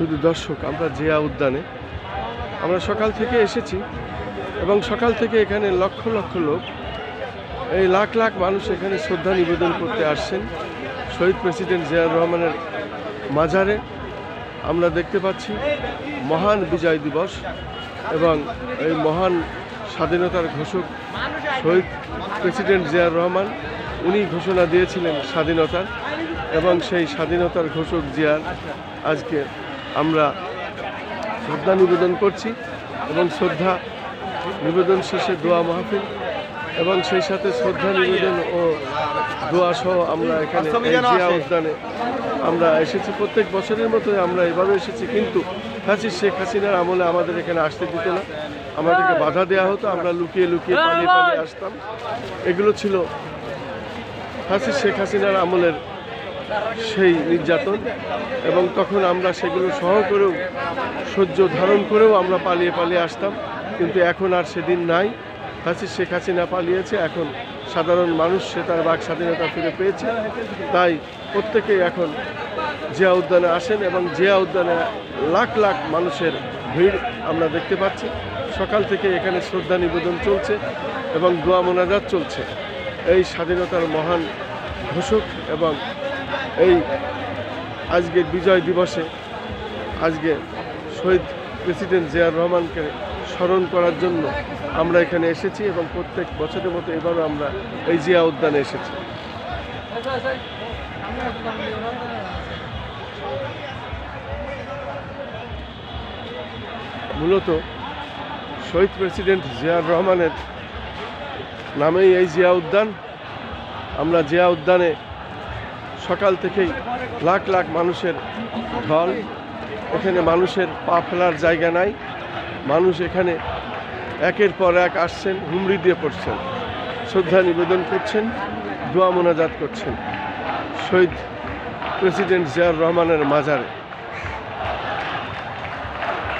শুধু দর্শক, আমরা জিয়া উদ্যানে। আমরা সকাল থেকে এসেছি এবং সকাল থেকে এখানে লক্ষ লক্ষ লোক, এই লাখ লাখ মানুষ এখানে শ্রদ্ধা নিবেদন করতে আসছেন। শহীদ প্রেসিডেন্ট জিয়াউর রহমানের মাজারে আমরা দেখতে পাচ্ছি মহান বিজয় দিবস এবং এই মহান স্বাধীনতার ঘোষক শহীদ প্রেসিডেন্ট জিয়াউর রহমান, উনি ঘোষণা দিয়েছিলেন স্বাধীনতার এবং সেই স্বাধীনতার ঘোষক জিয়ার আজকে আমরা শ্রদ্ধা নিবেদন করছি এবং শ্রদ্ধা নিবেদন শেষে দোয়া মাহফিল এবং সেই সাথে শ্রদ্ধা নিবেদন ও দোয়া সহ আমরা এখানে জিয়া উদ্যানে আমরা এসেছি। প্রত্যেক বছরের মতোই আমরা এভাবে এসেছি কিন্তু হাসি শেখ হাসিনার আমলে আমাদের এখানে আসতে দিত না। আমাদেরকে বাধা দেওয়া হতো আমরা লুকিয়ে লুকিয়ে পালিয়ে পালিয়ে আসতাম। এগুলো ছিল হাসি শেখ হাসিনার আমলের সেই নির্যাতন এবং তখন আমরা সেগুলো সহ করেও, সহ্য ধারণ করেও আমরা পালিয়ে পালিয়ে আসতাম। কিন্তু এখন আর সেদিন নাই। হাসি শেখ হাসিনা পালিয়েছে। এখন সাধারণ মানুষ, সে তার বাক স্বাধীনতা ফিরে পেয়েছে। তাই প্রত্যেকেই এখন জিয়া উদ্যানে আসেন এবং জিয়া উদ্যানে লাখ লাখ মানুষের ভিড় আমরা দেখতে পাচ্ছি। সকাল থেকে এখানে শ্রদ্ধা নিবেদন চলছে এবং দোয়া মোনাজাত চলছে। এই স্বাধীনতার মহান ঘোষক এবং এই আজকের বিজয় দিবসে আজকে শহীদ প্রেসিডেন্ট জিয়াউর রহমানকে স্মরণ করার জন্য আমরা এখানে এসেছি এবং প্রত্যেক বছরের মতো এবারও আমরা এই জিয়া উদ্যানে এসেছি। মূলত শহীদ প্রেসিডেন্ট জিয়ার রহমানের নামেই এই জিয়া উদ্যান। আমরা জিয়া উদ্যানে সকাল থেকেই লাখ লাখ মানুষের ঢল এখানে মানুষের পা ফেলার জায়গা নাই। মানুষ এখানে একের পর এক আসছেন, হুমড়ি দিয়ে পড়ছেন। শ্রদ্ধা নিবেদন করছেন, দোয়া মোনাজাত করছেন। শহীদ প্রেসিডেন্ট জিয়াউর রহমানের মাজারে।